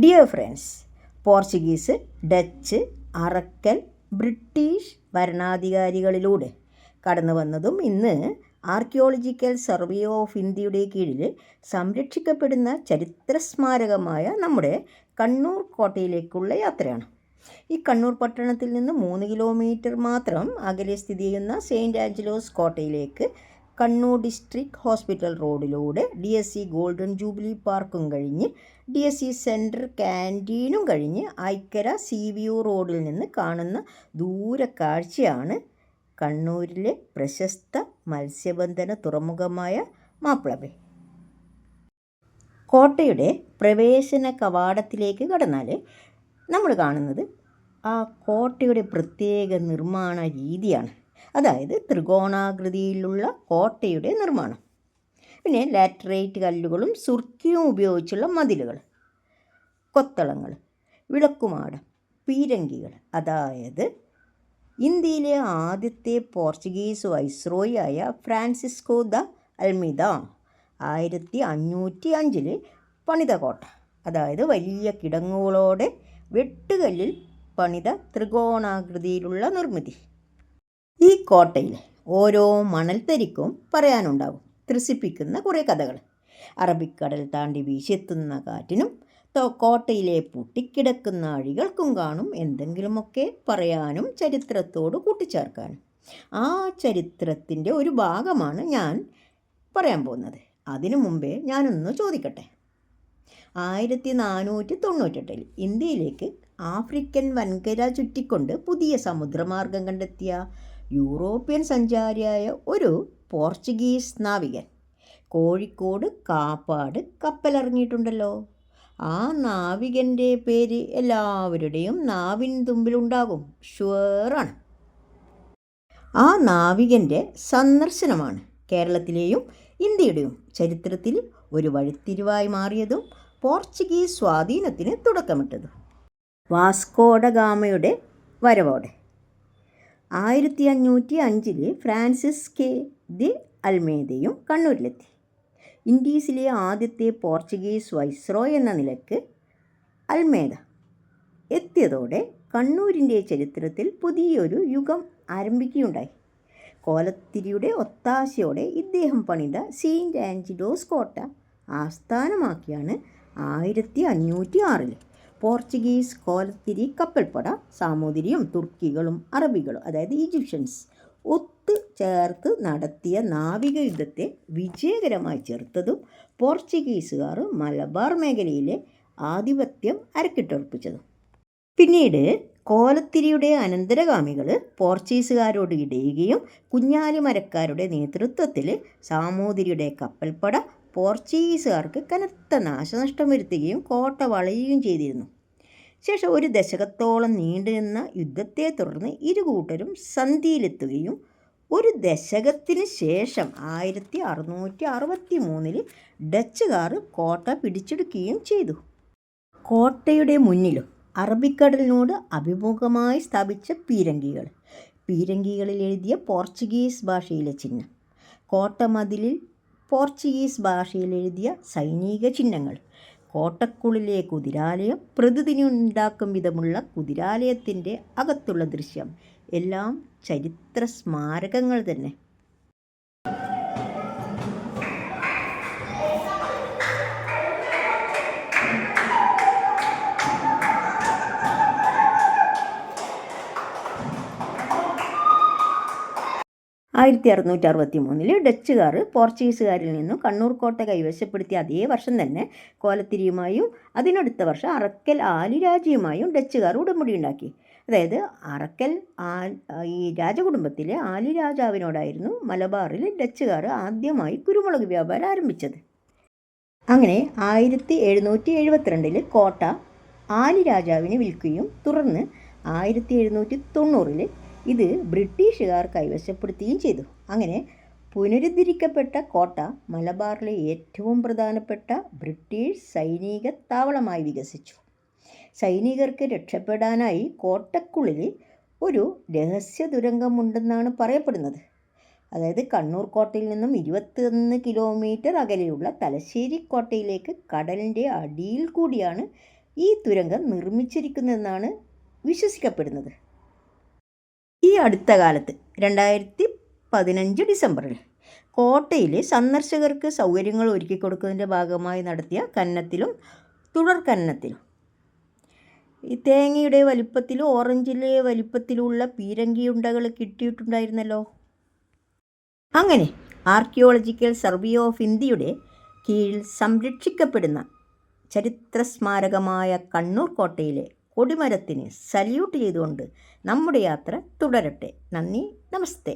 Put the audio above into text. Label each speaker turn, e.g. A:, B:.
A: Dear friends Portuguese Dutch Arakkal British ഭരണാധികാരികളിലൂടെ കടന്നു വന്നതും ഇന്ന് ആർക്കിയോളജിക്കൽ സർവേ ഓഫ് ഇന്ത്യയുടെ കീഴിൽ സംരക്ഷിക്കപ്പെടുന്ന ചരിത്ര സ്മാരകമായ നമ്മുടെ കണ്ണൂർ കോട്ടയിലേക്കുള്ള യാത്രയാണ്. ഈ കണ്ണൂർ പട്ടണത്തിൽ നിന്ന് മൂന്ന് കിലോമീറ്റർ മാത്രം അകലെ സ്ഥിതി ചെയ്യുന്ന സെയിന്റ് ആഞ്ചലോസ് കോട്ടയിലേക്ക് കണ്ണൂർ ഡിസ്ട്രിക്ട് ഹോസ്പിറ്റൽ റോഡിലൂടെ D S C golden jubilee പാർക്കും കഴിഞ്ഞ് ഡി എസ് സി സെന്റർ ക്യാന്റീനും കഴിഞ്ഞ് ഐക്കര സി വി യു റോഡിൽ നിന്ന് കാണുന്ന ദൂര കാഴ്ചയാണ് കണ്ണൂരിലെ പ്രശസ്ത മത്സ്യബന്ധന തുറമുഖമായ മാപ്പിളബേ കോട്ടയുടെ പ്രവേശന കവാടത്തിലേക്ക് കടന്നാൽ നമ്മൾ കാണുന്നത് ആ കോട്ടയുടെ പ്രത്യേക നിർമ്മാണ രീതിയാണ്. അതായത് ത്രികോണാകൃതിയിലുള്ള കോട്ടയുടെ നിർമ്മാണം. പിന്നെ ലാറ്ററേറ്റ് കല്ലുകളും സുർക്കിയും ഉപയോഗിച്ചുള്ള മതിലുകൾ കൊത്തളങ്ങൾ വിളക്കുമാടം പീരങ്കികൾ. അതായത് ഇന്ത്യയിലെ ആദ്യത്തെ പോർച്ചുഗീസ് വൈസ്രോയി ആയ ഫ്രാൻസിസ്കോ ദ അൽമിദ ആയിരത്തി അഞ്ഞൂറ്റി അഞ്ചിൽ പണിത കോട്ട അതായത് വലിയ കിടങ്ങുകളോടെ വെട്ടുകല്ലിൽ പണിത ത്രികോണാകൃതിയിലുള്ള നിർമ്മിതി. ഈ കോട്ടയിൽ ഓരോ മണൽത്തരിക്കും പറയാനുണ്ടാവും. ത്രസിപ്പിക്കുന്ന കുറേ കഥകൾ. അറബിക്കടൽ താണ്ടി വീശെത്തുന്ന കാറ്റിനും കോട്ടയിലെ പൊട്ടിക്കിടക്കുന്ന അഴികൾക്കും കാണും എന്തെങ്കിലുമൊക്കെ പറയാനും ചരിത്രത്തോട് കൂട്ടിച്ചേർക്കാനും ആ ചരിത്രത്തിന്റെ ഒരു ഭാഗമാണ് ഞാൻ പറയാൻ പോകുന്നത്. അതിനു മുമ്പേ ഞാനൊന്ന് ചോദിക്കട്ടെ. ആയിരത്തി നാനൂറ്റി തൊണ്ണൂറ്റെട്ടിൽ ഇന്ത്യയിലേക്ക് ആഫ്രിക്കൻ വൻകര ചുറ്റിക്കൊണ്ട് പുതിയ സമുദ്രമാർഗം കണ്ടെത്തിയ യൂറോപ്യൻ സഞ്ചാരിയായ ഒരു പോർച്ചുഗീസ് നാവികൻ. കോഴിക്കോട് കാപ്പാട് കപ്പലിറങ്ങിയിട്ടുണ്ടല്ലോ. ആ നാവികന്റെ പേര് എല്ലാവരുടെയും നാവിൻ തുമ്പിലുണ്ടാകും ഷുവറാണ്. ആ നാവികന്റെ സന്ദർശനമാണ് കേരളത്തിലെയും ഇന്ത്യയുടെയും ചരിത്രത്തിൽ ഒരു വഴിത്തിരിവായി മാറിയതും പോർച്ചുഗീസ് സ്വാധീനത്തിന് തുടക്കമിട്ടതും. വാസ്കോഡഗാമയുടെ വരവോടെ. ആയിരത്തി അഞ്ഞൂറ്റി അഞ്ചിൽ ഫ്രാൻസിസ് കെ. ദി അൽമേദയും കണ്ണൂരിലെത്തി. ഇൻഡീസിലെ ആദ്യത്തെ പോർച്ചുഗീസ് വൈസ്രോയ് എന്ന നിലയ്ക്ക് അൽമേദ എത്തിയതോടെ കണ്ണൂരിന്റെ ചരിത്രത്തിൽ പുതിയൊരു യുഗം ആരംഭിക്കുകയുണ്ടായി. കോലത്തിരിയുടെ ഒത്താശയോടെ ഇദ്ദേഹം പണിത സെയിന്റ് ആൻജിലോസ് കോട്ട ആസ്ഥാനമാക്കിയാണ് ആയിരത്തി അഞ്ഞൂറ്റി ആറിൽ പോർച്ചുഗീസ് കോലത്തിരി കപ്പൽപ്പട സാമൂതിരിയും തുർക്കികളും അറബികളും അതായത് ഈജിപ്ഷ്യൻസ് ഒത്തു ചേർത്ത് നടത്തിയ നാവിക യുദ്ധത്തെ വിജയകരമായി ചെറുത്തതും പോർച്ചുഗീസുകാർ മലബാർ മേഖലയിലെ ആധിപത്യം അരക്കിട്ടുറപ്പിച്ചതും. പിന്നീട് കോലത്തിരിയുടെ അനന്തരഗാമികൾ പോർച്ചുഗീസുകാരോട് ഇടയുകയും കുഞ്ഞാലിമരക്കാരുടെ നേതൃത്വത്തിൽ സാമൂതിരിയുടെ കപ്പൽപ്പട പോർച്ചുഗീസുകാർക്ക് കനത്ത നാശനഷ്ടം വരുത്തുകയും കോട്ട വളയുകയും ചെയ്തിരുന്നു. ശേഷം ഒരു ദശകത്തോളം നീണ്ടുനിന്ന യുദ്ധത്തെ തുടർന്ന് ഇരു കൂട്ടരും സന്ധിയിലെത്തുകയും ഒരു ദശകത്തിന് ശേഷം ആയിരത്തി അറുന്നൂറ്റി അറുപത്തി മൂന്നിൽ ഡച്ചുകാർ കോട്ട പിടിച്ചെടുക്കുകയും ചെയ്തു. കോട്ടയുടെ മുന്നിലും അറബിക്കടലിനോട് അഭിമുഖമായി സ്ഥാപിച്ച പീരങ്കികൾ. പീരങ്കികളിൽ എഴുതിയ പോർച്ചുഗീസ് ഭാഷയിലെ ചിഹ്നം. കോട്ടമതിലിൽ പോർച്ചുഗീസ് ഭാഷയിൽ എഴുതിയ സൈനിക ചിഹ്നങ്ങൾ. കോട്ടക്കുള്ളിലെ കുതിരാലയം പ്രതിദിനം ഉണ്ടാക്കും വിധമുള്ള കുതിരാലയത്തിന്റെ അകത്തുള്ള ദൃശ്യം. എല്ലാം ചരിത്ര സ്മാരകങ്ങൾ തന്നെ. ആയിരത്തി അറുന്നൂറ്റി അറുപത്തി മൂന്നിൽ ഡച്ചുകാർ പോർച്ചുഗീസുകാരിൽ നിന്നും കണ്ണൂർ കോട്ട കൈവശപ്പെടുത്തിയ അതേ വർഷം തന്നെ കോലത്തിരിയുമായും അതിനടുത്ത വർഷം അറക്കൽ ആലിരാജയുമായും ഡച്ചുകാർ ഉടമ്പടി ഉണ്ടാക്കി അതായത് അറക്കൽ ആ ഈ രാജകുടുംബത്തിലെ ആലി രാജാവിനോടായിരുന്നു മലബാറിൽ ഡച്ചുകാർ ആദ്യമായി കുരുമുളക് വ്യാപാരം ആരംഭിച്ചത്. അങ്ങനെ ആയിരത്തി എഴുന്നൂറ്റി എഴുപത്തിരണ്ടിൽ കോട്ട ആലി രാജാവിന് വിൽക്കുകയും തുടർന്ന് ആയിരത്തി എഴുന്നൂറ്റി തൊണ്ണൂറിൽ ഇത് ബ്രിട്ടീഷുകാർ കൈവശപ്പെടുത്തുകയും ചെയ്തു. അങ്ങനെ പുനരുദ്ധരിക്കപ്പെട്ട കോട്ട മലബാറിലെ ഏറ്റവും പ്രധാനപ്പെട്ട ബ്രിട്ടീഷ് സൈനിക താവളമായി വികസിച്ചു. സൈനികർക്ക് രക്ഷപ്പെടാനായി കോട്ടക്കുള്ളിൽ ഒരു രഹസ്യ ദുരന്തമുണ്ടെന്നാണ് പറയപ്പെടുന്നത്. അതായത് കണ്ണൂർ കോട്ടയിൽ നിന്നും ഇരുപത്തൊന്ന് കിലോമീറ്റർ അകലെയുള്ള തലശ്ശേരി കോട്ടയിലേക്ക് കടലിന്റെ അടിയിൽ കൂടിയാണ് ഈ തുരങ്കം നിർമ്മിച്ചിരിക്കുന്നതെന്നാണ് വിശ്വസിക്കപ്പെടുന്നത്. ഈ അടുത്ത കാലത്ത് രണ്ടായിരത്തി പതിനഞ്ച് ഡിസംബറിൽ കോട്ടയിൽ സന്ദർശകർക്ക് സൗകര്യങ്ങൾ ഒരുക്കി കൊടുക്കുന്നതിന്റെ ഭാഗമായി നടത്തിയ കന്നത്തിലും തുടർ കന്നത്തിലും ഈ തേങ്ങയുടെ വലിപ്പത്തിലും ഓറഞ്ചിലെ വലിപ്പത്തിലുള്ള പീരങ്കിയുണ്ടകൾ കിട്ടിയിട്ടുണ്ടായിരുന്നല്ലോ. അങ്ങനെ ആർക്കിയോളജിക്കൽ സർവേ ഓഫ് ഇന്ത്യയുടെ കീഴിൽ സംരക്ഷിക്കപ്പെടുന്ന ചരിത്ര സ്മാരകമായ കണ്ണൂർ കോട്ടയിലെ കൊടിമരത്തിന് സല്യൂട്ട് ചെയ്തുകൊണ്ട് നമ്മുടെ യാത്ര തുടരട്ടെ. നന്ദി നമസ്തേ.